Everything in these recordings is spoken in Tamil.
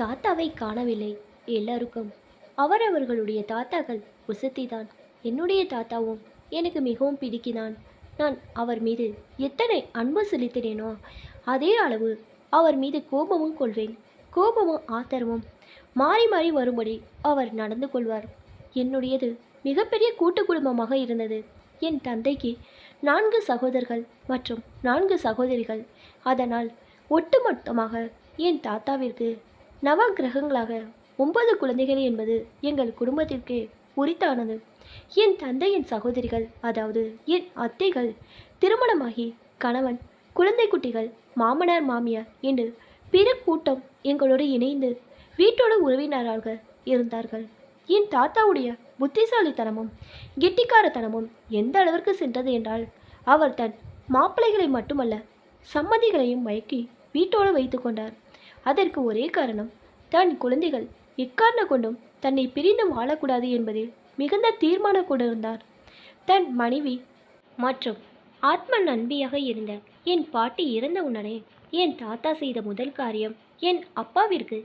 தாத்தாவை காணவில்லை. எல்லாருக்கும் அவரவர்களுடைய தாத்தாக்கள் உசத்திதான் என்னுடைய தாத்தாவும் எனக்கு மிகவும் பிடிக்கினான். நான் அவர் மீது எத்தனை அன்பு செலுத்தினேனோ அதே அளவு அவர் மீது கோபமும் கொள்வேன். கோபமும் ஆத்திரமும் மாறி மாறி வரும்படி அவர் நடந்து கொள்வார். என்னுடையது மிகப்பெரிய கூட்டு குடும்பமாக இருந்தது. என் தந்தைக்கு நான்கு சகோதரர்கள் மற்றும் நான்கு சகோதரிகள். அதனால் ஒட்டுமொத்தமாக என் தாத்தாவிற்கு நவ கிரகங்களாக ஒன்பது குழந்தைகள் என்பது எங்கள் குடும்பத்திற்கு உரித்தானது. என் தந்தையின் சகோதரிகள் அதாவது என் அத்தைகள் திருமணமாகி கணவன் குழந்தை குட்டிகள் மாமனார் மாமியார் என்று பிற கூட்டம் எங்களோடு இணைந்து வீட்டோட உறவினராக இருந்தார்கள். என் தாத்தாவுடைய புத்திசாலித்தனமும் கெட்டிக்காரத்தனமும் எந்த அளவிற்கு சென்றது என்றால் அவர் தன் மாப்பிள்ளைகளை மட்டுமல்ல சம்மதிகளையும் மயக்கி வீட்டோடு வைத்து கொண்டார். அதற்கு ஒரே காரணம் தன் குழந்தைகள் எக்காரண கொண்டும் தன்னை பிரிந்து வாழக்கூடாது என்பதில் மிகுந்த தீர்மானம் கொண்டிருந்தார். தன் மனைவி மற்றும் ஆத்ம நண்பியாக இருந்த என் பாட்டி இறந்த உடனே என் தாத்தா செய்த முதல் காரியம் என் அப்பாவிற்கு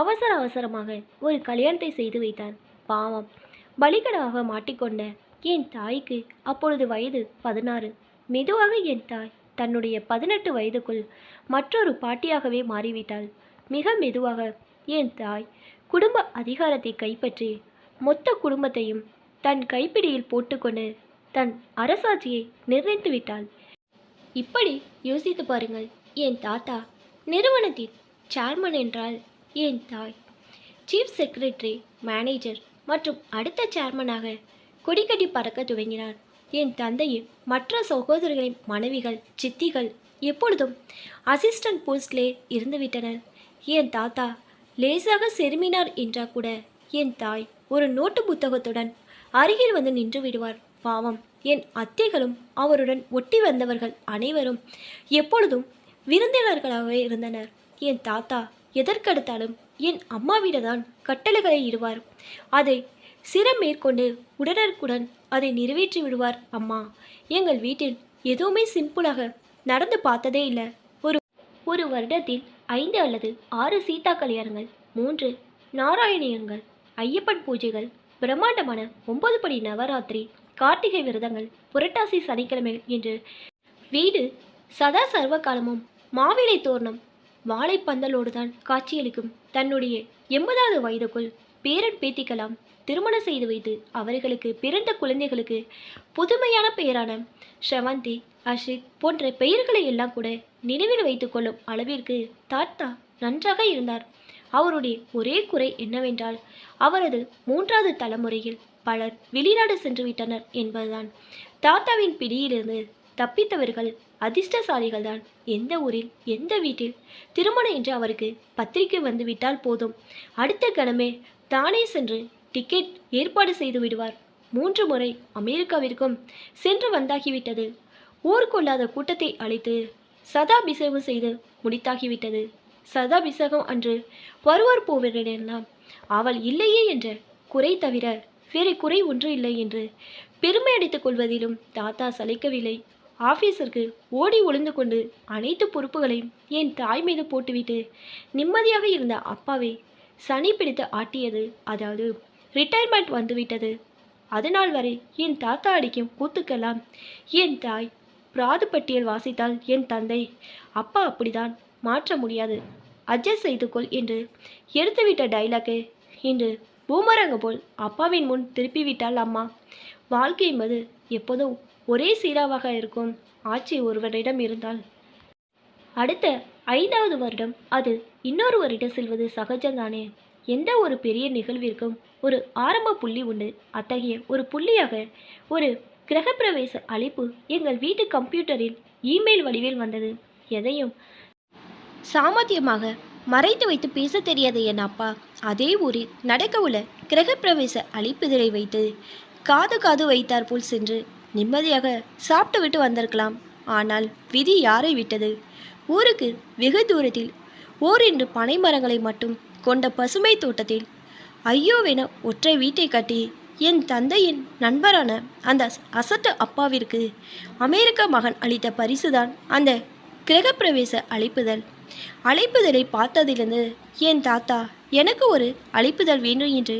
அவசர அவசரமாக ஒரு கல்யாணத்தை செய்து வைத்தார். பாவம். பலிகடாக மாட்டிக்கொண்ட என் தாய்க்கு அப்பொழுது வயது பதினாறு. மெதுவாக என் தாய் தன்னுடைய பதினெட்டு வயதுக்குள் மற்றொரு பாட்டியாகவே மாறிவிட்டாள். மிக மெதுவாக என் தாய் குடும்ப அதிகாரத்தை கைப்பற்றி மொத்த குடும்பத்தையும் தன் கைப்பிடியில் போட்டுக்கொண்டு தன் அரசாட்சியை நிர்ணயித்து விட்டாள்? இப்படி யோசித்து பாருங்கள். என் தாத்தா நிறுவனத்தின் சேர்மன் என்றால் என் தாய்? சீஃப் செக்ரட்டரி மேனேஜர் மற்றும் அடுத்த சேர்மனாக கொடிக்கட்டி பறக்க துவங்கினார். என் தந்தையின் மற்ற சகோதரர்களின் மனைவிகள் சித்திகள் எப்பொழுதும் அசிஸ்டன்ட் போஸ்ட்லே இருந்துவிட்டனர் என் தாத்தா லேசாக செருமினார் என்றால் கூட என் தாய் ஒரு நோட்டு புத்தகத்துடன் அருகில் வந்து நின்று விடுவார். பாவம் என் அத்தைகளும் அவருடன் ஒட்டி வந்தவர்கள் அனைவரும் எப்பொழுதும் விருந்தினர்களாகவே இருந்தனர். என் தாத்தா எதற்கெடுத்தாலும் என் அம்மாவிடதான் கட்டளைகளை இடுவார். அதை சிரம் மேற்கொண்டு உடனுக்குடன் அதை நிறைவேற்றி விடுவார். அம்மா எங்கள் வீட்டில் எதுவுமே சிம்பிளாக நடந்து பார்த்ததே இல்லை. ஒரு ஒரு வருடத்தில் ஐந்து அல்லது ஆறு சீதா கல்யாணங்கள் மூன்று நாராயணியங்கள் ஐயப்பன் பூஜைகள் பிரம்மாண்டமான ஒன்பது படி நவராத்திரி கார்த்திகை விரதங்கள் புரட்டாசி சனிக்கிழமை என்று வீடு சதா சர்வ காலமும் மாவிலை தோரணம் வாழைப்பந்தலோடுதான் காட்சியளிக்கும் தன்னுடைய எண்பதாவது வயதுக்குள் பேரன் பேத்திக்கலாம் திருமணம் செய்து வைத்து அவர்களுக்கு பிறந்த குழந்தைகளுக்கு புதுமையான பெயரான ஷவந்தி அஷித் போன்ற பெயர்களை எல்லாம் கூட நினைவில் வைத்துக்கொள்ளும் அளவிற்கு தாத்தா நன்றாக இருந்தார். அவருடைய ஒரே குறை என்னவென்றால் அவரது மூன்றாவது தலைமுறையில் பலர் வெளிநாடு சென்று விட்டனர் என்பதுதான். தாத்தாவின் பிடியிலிருந்து தப்பித்தவர்கள் அதிர்ஷ்டசாலிகள்தான். எந்த ஊரில் எந்த வீட்டில் திருமணம் என்று அவருக்கு பத்திரிகை வந்துவிட்டால் போதும். அடுத்த கணமே தானே சென்று டிக்கெட் ஏற்பாடு செய்து விடுவார். மூன்று முறை அமெரிக்காவிற்கும் சென்று வந்தாகிவிட்டது. ஊர் கொள்ளாத கூட்டத்தை அழைத்து சதாபிஷேகம் செய்து முடித்தாகிவிட்டது. சதாபிஷேகம் அன்று வருவார் போவரிடெல்லாம் அவள் இல்லையே என்ற குறை தவிர வேறு குறை ஒன்று இல்லை என்று பெருமை அடித்துக் கொள்வதிலும் தாத்தா சளைக்கவில்லை. ஆஃபீஸருக்கு ஓடி ஒளிந்து கொண்டு அனைத்து பொறுப்புகளையும் என் தாய் மீது போட்டுவிட்டு நிம்மதியாக இருந்த அப்பாவை சனி பிடித்து ஆட்டியது அதாவது ரிட்டையர்மெண்ட் வந்துவிட்டது. அதனால் வரை என் தாத்தா அடிக்கும் கூத்துக்கெல்லாம் என் தாய் பிராது பட்டியல் வாசித்தால் என் தந்தை அப்பா அப்படிதான் மாற்ற முடியாது. அட்ஜஸ்ட் செய்து கொள் என்று எடுத்துவிட்ட டைலாக்கு இன்று பூமரங்க போல் அப்பாவின் முன் திருப்பிவிட்டாள் அம்மா. வாழ்க்கை என்பது எப்போதும் ஒரே சீராவாக இருக்கும். ஆட்சி ஒருவரிடம் இருந்தால் அடுத்த ஐந்தாவது வருடம். அது இன்னொருவரிடம் செல்வது சகஜம்தானே? எந்த ஒரு பெரிய நிகழ்விற்கும் ஒரு ஆரம்ப புள்ளி உண்டு. அத்தகைய ஒரு புள்ளியாக ஒரு கிரகப்பிரவேச அழைப்பு எங்கள் வீட்டு கம்ப்யூட்டரில் இமெயில் வடிவில் வந்தது. எதையும் சாமர்த்தியமாக மறைத்து வைத்து பேச தெரியாத என் அப்பா அதே ஊரில் நடக்கவுள்ள கிரகப்பிரவேச அழைப்புதலை வைத்து காது காது வைத்தார் போல் சென்று நிம்மதியாக சாப்பிட்டு விட்டு வந்திருக்கலாம். ஆனால் விதி யாரை விட்டது? ஊருக்கு வெகு தூரத்தில் ஓரின்று பனை மரங்களை மட்டும் கொண்ட பசுமை தோட்டத்தில். ஐயோவென ஒற்றை வீட்டை கட்டி என் தந்தையின் நண்பரான அந்த அசட்டு அப்பாவிற்கு அமெரிக்க மகன் அளித்த பரிசுதான் அந்த கிரகப்பிரவேச அழைப்புதல். அழைப்புதலை பார்த்ததிலிருந்து என் தாத்தா எனக்கு ஒரு அழைப்புதல் வேண்டும் என்று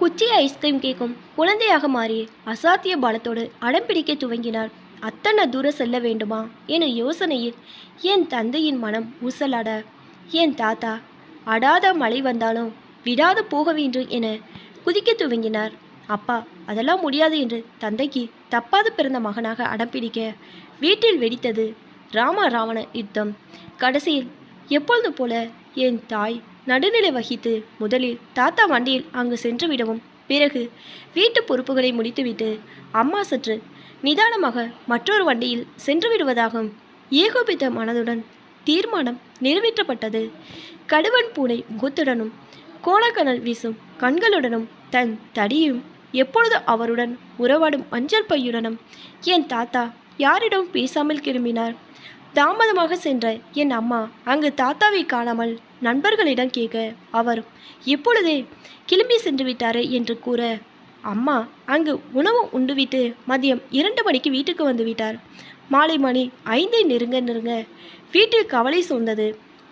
குச்சி ஐஸ்கிரீம் கேட்கும் குழந்தையாக மாறி அசாத்திய பலத்தோடு அடம் பிடிக்க துவங்கினார். அத்தனை தூரம் செல்ல வேண்டுமா? என யோசனையில் என் தந்தையின் மனம் ஊசலாட என் தாத்தா அடாத மழை வந்தாலும் விடாது போக வேண்டும் என குதிக்க துவங்கினார். அப்பா அதெல்லாம் முடியாது என்று தந்தைக்கு தப்பாது பிறந்த மகனாக அடம் பிடிக்க வீட்டில் வெடித்தது ராம ராவண யுத்தம். கடைசியில் எப்பொழுது போல என் தாய் நடுநிலை வகித்து முதலில் தாத்தா வண்டியில் அங்கு சென்று விடவும் பிறகு வீட்டு பொறுப்புகளை முடித்துவிட்டு அம்மா சற்று நிதானமாக மற்றொரு வண்டியில் சென்று விடுவதாகும். ஏகோபித்த மனதுடன் தீர்மானம் நிறைவேற்றப்பட்டது. கடுவன் பூனை முகத்துடனும் கோலக்கணல் வீசும் கண்களுடனும் தன் தடியும் எப்பொழுது அவருடன் உறவாடும் மஞ்சள் பையுடனும் என் தாத்தா யாரிடம் பேசாமல் கிளம்பினார் தாமதமாக சென்ற என் அம்மா அங்கு தாத்தாவை காணாமல் நண்பர்களிடம் கேட்க அவர் இப்பொழுதே கிளம்பி சென்று விட்டாரே என்று கூற அம்மா அங்கு உணவு உண்டுவிட்டு மதியம் இரண்டு மணிக்கு வீட்டுக்கு வந்து விட்டார். மாலை மணி ஐந்தை நெருங்க நெருங்க வீட்டில் கவலை சூழ்ந்தது.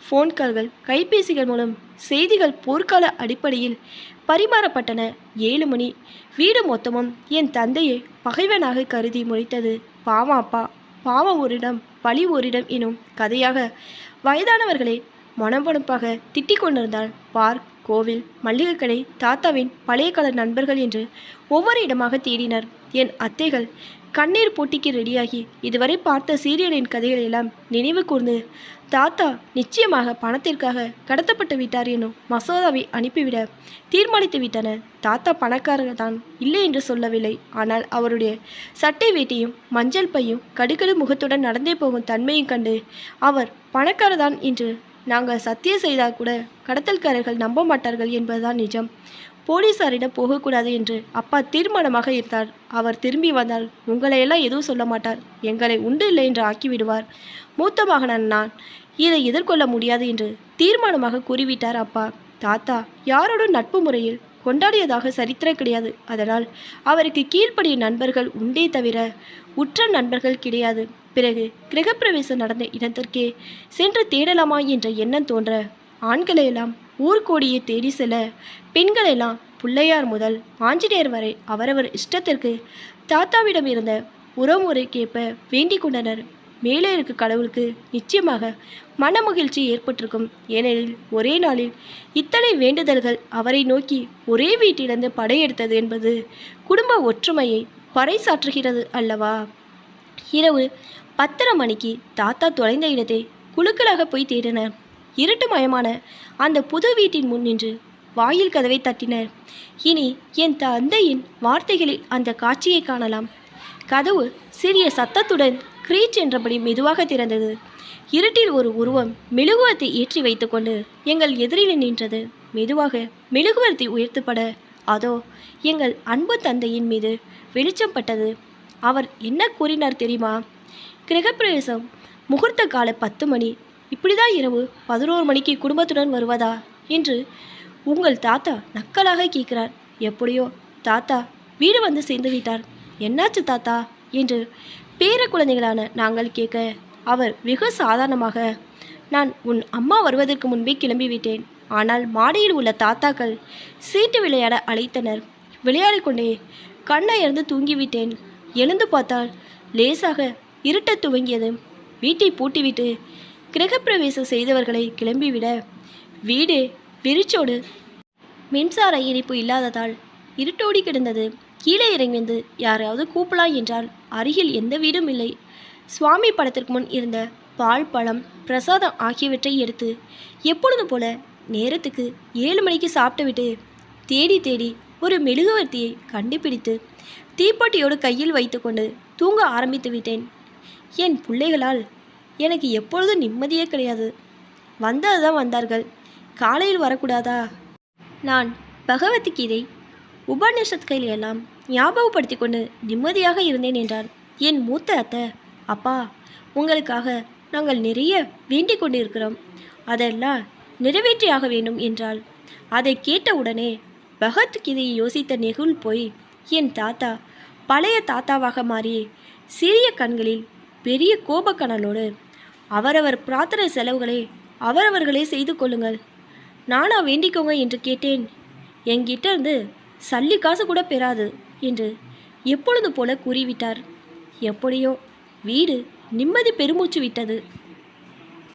ஃபோன் கால்கள் கைபேசிகள் மூலம் செய்திகள் போர்க்கால அடிப்படையில் பரிமாறப்பட்டன. ஏழு மணி. வீடு மொத்தமும் என் தந்தையை பகைவனாக கருதி முடித்தது பாவம் அப்பா பாவம் ஓரிடம் பழி ஓரிடம் எனும் கதையாக வயதானவர்களே மனப்பொணப்பாக திட்டிக் கொண்டிருந்தால் பார்க் கோவில் மல்லிகை கடை தாத்தாவின் பழைய கால நண்பர்கள் என்று ஒவ்வொரு இடமாக தேடினர். என் அத்தைகள் கண்ணீர் போட்டிக்கு ரெடியாகி இதுவரை பார்த்த சீரியலின் கதைகளை எல்லாம் நினைவு கூர்ந்து தாத்தா நிச்சயமாக பணத்திற்காக கடத்தப்பட்டு விட்டார் எனும் மசோதாவை அனுப்பிவிட தீர்மானித்து விட்டனர் தாத்தா பணக்காரர் தான் இல்லை என்று சொல்லவில்லை. ஆனால் அவருடைய சட்டை வேட்டியும் மஞ்சள் பையும் கடுக்கடு முகத்துடன் நடந்தே போகும் தன்மையும் கண்டு அவர் பணக்காரர் தான் என்று நாங்கள் சத்தியம் செய்தால் கூட கடத்தல்காரர்கள் நம்ப மாட்டார்கள் என்பதுதான் நிஜம். போலீசாரிடம் போகக்கூடாது என்று அப்பா தீர்மானமாக இருந்தார். அவர் திரும்பி வந்தால் உங்களையெல்லாம் எதுவும் சொல்ல மாட்டார். எங்களை உண்டு இல்லை என்று ஆக்கிவிடுவார். மூத்த மகனன் நான் இதை எதிர்கொள்ள முடியாது என்று தீர்மானமாக கூறிவிட்டார் அப்பா. தாத்தா யாரோடும் நட்பு முறையில் கொண்டாடியதாக சரித்திரம் கிடையாது. அதனால் அவருக்கு கீழ்ப்படிய நண்பர்கள் உண்டே தவிர உற்ற நண்பர்கள் கிடையாது. பிறகு கிரகப்பிரவேசம் நடந்த இடத்திற்கே சென்று தேடலாமா என்ற எண்ணம் தோன்ற ஆண்களையெல்லாம் ஊர்கோடியை தேடி செல்ல பெண்களெல்லாம் பிள்ளையார் முதல் ஆஞ்சநேயர் வரை அவரவர் இஷ்டத்திற்கு தாத்தாவிடம் இருந்த உறவுமுறைக்கேற்ப கேட்ப வேண்டிக் கொண்டனர். மேலே இருக்க கடவுளுக்கு நிச்சயமாக மனமகிழ்ச்சி ஏற்பட்டிருக்கும். ஏனெனில் ஒரே நாளில் இத்தனை வேண்டுதல்கள் அவரை நோக்கி ஒரே வீட்டிலிருந்து படையெடுத்தது என்பது குடும்ப ஒற்றுமையை பறைசாற்றுகிறது அல்லவா? இரவு பத்தரை மணிக்கு தாத்தா தொலைந்த இடத்தை குழுக்களாக போய் தேடினர். இருட்டு மயமான அந்த புது வீட்டின் முன் நின்று வாயில் கதவை தட்டினர். இனி என் தந்தையின் வார்த்தைகளில் அந்த காட்சியை காணலாம். கதவு சிறிய சத்தத்துடன் கிரீச் என்றபடி மெதுவாக திறந்தது. இருட்டில் ஒரு உருவம் மெழுகுவர்த்தி ஏற்றி வைத்துக்கொண்டு எங்கள் எதிரில் நின்றது. மெதுவாக மெழுகுவர்த்தி உயர்த்தப்பட அதோ எங்கள் அன்பு தந்தையின் மீது வெளிச்சம் பட்டது. அவர் என்ன கூறினார் தெரியுமா? கிரகப்பிரவேசம் முகூர்த்த கால பத்து மணி இப்படிதான் இரவு பதினோரு மணிக்கு குடும்பத்துடன் வருவதா? என்று உங்கள் தாத்தா நக்கலாக கேட்கிறார். எப்படியோ தாத்தா வீடு வந்து சேர்ந்து விட்டார். என்னாச்சு தாத்தா? என்று பேர குழந்தைகளான நாங்கள் கேட்க அவர் வெகு சாதாரணமாக நான் உன் அம்மா வருவதற்கு முன்பே கிளம்பி விட்டேன். ஆனால் மாடியில் உள்ள தாத்தாக்கள் சீட்டு விளையாட அழைத்தனர். விளையாடிக்கொண்டே கண்ணை இருந்து தூங்கிவிட்டேன். எழுந்து பார்த்தால் லேசாக இருட்டத் துவங்கியது. வீட்டை பூட்டிவிட்டு கிரகப்பிரவேசம் செய்தவர்களை கிளம்பிவிட வீடு விரிச்சோடு மின்சார இணைப்பு இல்லாததால் இருட்டோடி கிடந்தது. கீழே இறங்கி வந்து யாரையாவது கூப்பிடலாம் என்றால் அருகில் எந்த வீடும் இல்லை. சுவாமி படத்திற்கு முன் இருந்த பால் பழம் பிரசாதம் ஆகியவற்றை எடுத்து எப்பொழுது போல நேரத்துக்கு ஏழு மணிக்கு சாப்பிட்டுவிட்டு தேடி தேடி ஒரு மெழுகுவர்த்தியை கண்டுபிடித்து தீப்பெட்டியோடு கையில் வைத்துக்கொண்டு தூங்க ஆரம்பித்து விட்டேன். என் பிள்ளைகளால் எனக்கு எப்பொழுதும் நிம்மதியே கிடையாது. வந்ததுதான் வந்தார்கள். காலையில் வரக்கூடாதா? நான் பகவத்கீதை உபநிஷத்கள் எல்லாம் ஞாபகப்படுத்தி கொண்டு நிம்மதியாக இருந்தேன் என்றார். என் மூத்த அத்தை அப்பா உங்களுக்காக நாங்கள் நிறைய வேண்டிக் கொண்டிருக்கிறோம். அதெல்லாம் நிறைவேற்றியாக வேண்டும் என்றால் அதை கேட்டவுடனே பகவத்கீதையை யோசித்த நெகுல் போய் என் தாத்தா பழைய தாத்தாவாக மாறி சிறிய கண்களில் பெரிய கோபக்கணலோடு அவரவர் பிரார்த்தனை செலவுகளை அவரவர்களே செய்து கொள்ளுங்கள். நானா வேண்டிக்கோங்க என்று கேட்டேன். என்கிட்ட இருந்து சல்லி காசு கூட பெறாது என்று எப்பொழுது போல கூறிவிட்டார். எப்படியோ வீடு நிம்மதி பெருமூச்சு விட்டது.